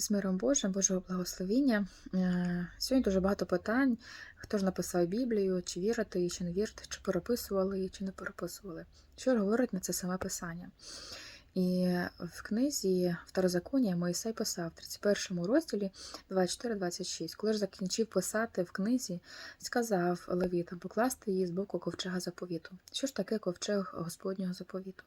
З миром Божим, Божого благословіння. Е, Сьогодні дуже багато питань. Хто ж написав Біблію, чи вірити чи не вірити, чи переписували її, чи не переписували. Що говорить на це саме писання? І в книзі Второзаконія Моїсей писав в 31 розділі 24-26. Коли ж закінчив писати в книзі, сказав левітам покласти її з боку ковчега заповіту. Що ж таке ковчег Господнього заповіту?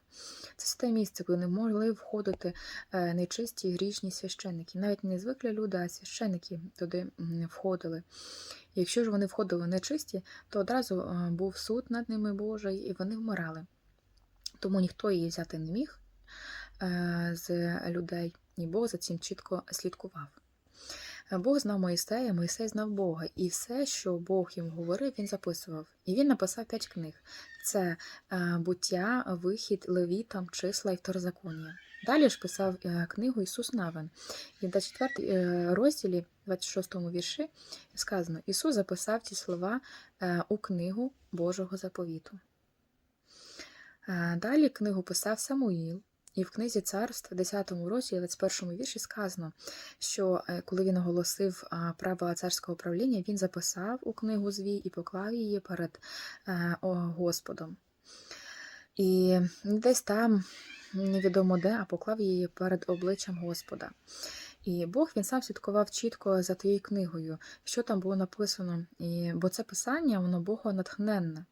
Це те місце, куди не могли входити е, нечисті і грішні священники. Навіть не звиклі люди, а священники туди входили. Якщо ж вони входили нечисті, то одразу е, був суд над ними Божий, і вони вмирали. Тому ніхто її взяти не міг з людей, і Бог за цим чітко слідкував. Е, Бог знав Моїсея, Моїсей знав Бога, і все, що Бог йому говорив, він записував. І він написав п'ять книг: це е, буття, вихід, левітам, числа і второзаконія. Далі ж писав е, книгу Ісус Навин. І 24 е, розділі, 26 вірші, сказано: Ісус записав ці слова е, у книгу Божого заповіту. Е, Далі книгу писав Самуїл. І в книзі царств, 10 розділі, 21 вірші сказано, що е, коли він оголосив правила царського правління, він записав у книгу звій і поклав її перед е, Господом. І десь там, невідомо де, а поклав її перед обличчям Господа. І Бог він сам слідкував чітко за тією книгою, що там було написано. І, бо це писання, воно богонатхненне.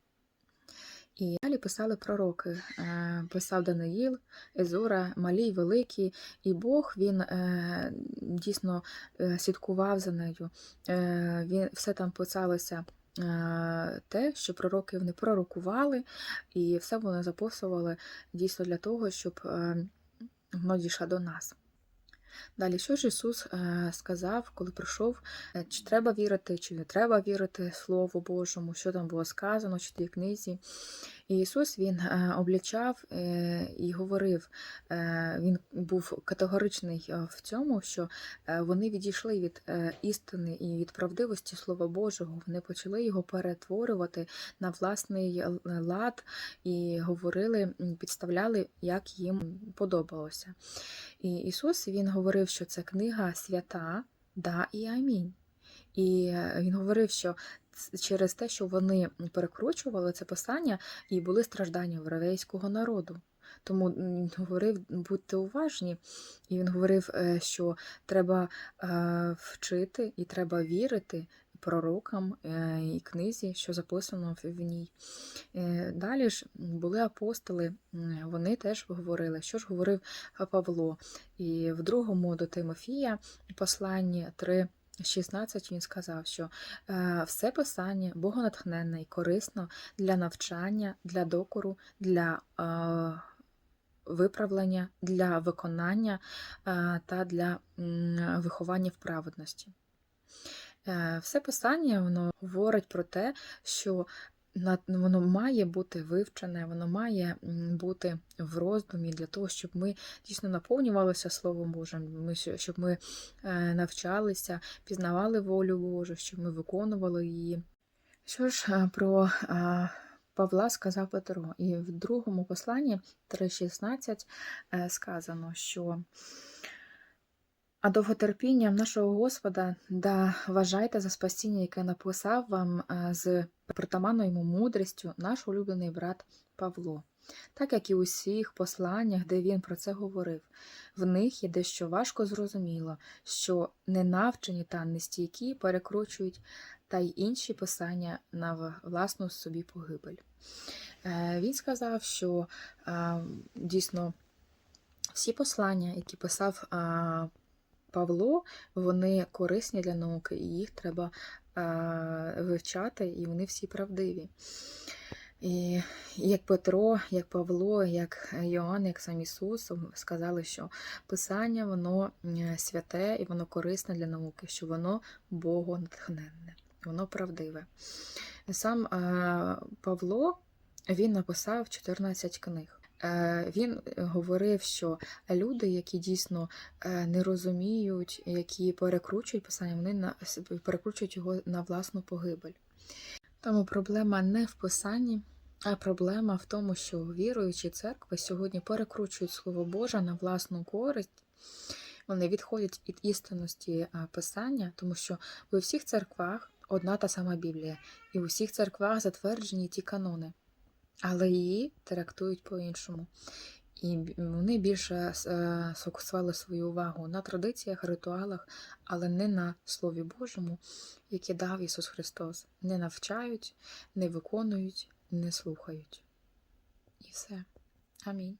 І далі писали пророки. Е, Писав Даниїл, Езора, малі й великі, і Бог він е, дійсно е, слідкував за нею. Е, Він все там писалося. е, Те, що пророки вони пророкували, і все вони записували дійсно для того, щоб е, воно дійшло до нас. Далі, що ж Ісус е, сказав, коли прийшов, е, чи треба вірити, чи не треба вірити Слову Божому, що там було сказано, чи тій книзі. Ісус Він е, облічав е, і говорив, е, Він був категоричний в цьому, що вони відійшли від істини і від правдивості Слова Божого, вони почали його перетворювати на власний лад і говорили, підставляли, як їм подобалося. І Ісус Він говорив, що це книга свята, да і амінь. І е, він говорив, що через те, що вони перекручували це писання, і були страждання єврейського народу. Тому він говорив, будьте уважні, і він говорив, е, що треба е, вчити і треба вірити пророкам і книзі, що записано в ній. Далі ж були апостоли, вони теж говорили, що ж говорив Павло. І в другому до Тимофія посланні 3. 16 він сказав, що е, все писання богонатхненне і корисно для навчання, для докору, для е, виправлення, для виконання е, та для виховання в праведності. Все писання воно говорить про те, що воно має бути вивчене, воно має бути в роздумі для того, щоб ми дійсно наповнювалися Словом Божим, щоб ми е, навчалися, пізнавали волю Божу, щоб ми виконували її. Що ж е, про е, Павла сказав Петро, і в другому посланні 3.16 е, сказано, що а довготерпінням нашого Господа да вважайте за спасіння, яке написав вам е, з притаманною мудрістю наш улюблений брат Павло. Так як і у всіх посланнях, де він про це говорив, в них є дещо важко зрозуміло, що ненавчені та нестійкі перекручують та й інші писання на власну собі погибель. Е, Він сказав, що е, дійсно всі послання, які писав Павло, вони корисні для науки, і їх треба е, вивчати, і вони всі правдиві. І як Петро, як Павло, як Йоанн, як сам Ісус сказали, що Писання воно е, святе і воно корисне для науки, що воно богонатхненне, воно правдиве. Сам е, Павло він написав 14 книг. Е, Він говорив, що люди, які дійсно е, не розуміють, які перекручують писання, вони перекручують його на власну погибель. Тому проблема не в писанні, а проблема в тому, що віруючі церкви сьогодні перекручують Слово Боже на власну користь. Вони відходять від істинності писання, тому що у всіх церквах одна та сама Біблія, і у всіх церквах затверджені ті канони, але її трактують по-іншому. І вони більше е, сфокусували свою увагу на традиціях, ритуалах, але не на Слові Божому, яке дав Ісус Христос. Не навчають, не виконують, не слухають. І все. Амінь.